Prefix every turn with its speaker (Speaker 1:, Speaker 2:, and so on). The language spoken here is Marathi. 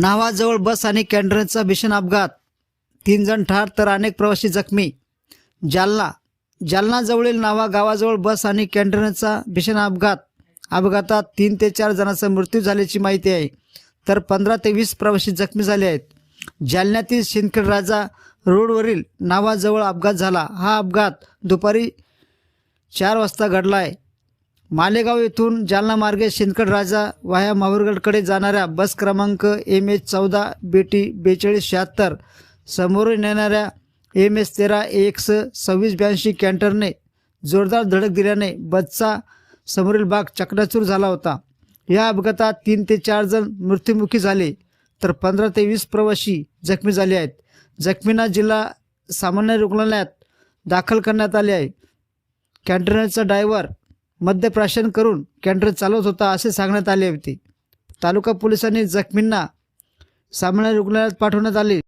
Speaker 1: नावाजवळ बस आणि कॅन्टरचा भीषण अपघात. तीन जण ठार तर अनेक प्रवासी जखमी. जालना जालनाजवळील नावा गावाजवळ बस आणि कॅन्टरचा भीषण अपघात. अपघातात तीन ते चार जणांचा मृत्यू झाल्याची माहिती आहे. तर पंधरा ते वीस प्रवासी जखमी झाले आहेत. जालन्यातील शिंदखेड राजा रोडवरील नावाजवळ अपघात झाला. हा अपघात दुपारी चार वाजता घडला आहे. मालेगाव येथून जालना मार्गे शिंदखेड राजा वाया माहूरगडकडे जाणाऱ्या बस क्रमांक एम एच चौदा बी टी बेचाळीस शहात्तर समोरून येणाऱ्या एम एस तेरा एक्स सव्वीस ब्याऐंशी कॅन्टरने जोरदार धडक दिल्याने बसचा समोरील भाग चकडाचूर झाला होता. या अपघातात तीन ते चार जण मृत्युमुखी झाले तर पंधरा ते वीस प्रवासी जखमी झाले आहेत. जखमींना जिल्हा सामान्य रुग्णालयात दाखल करण्यात आले आहे. कॅन्टरचा ड्रायव्हर मद्यप्राशन करून कॅन्टर चालवत होता असे सांगण्यात आले होते. तालुका पोलिसांनी जखमींना सामान्य रुग्णालयात पाठवण्यात आले.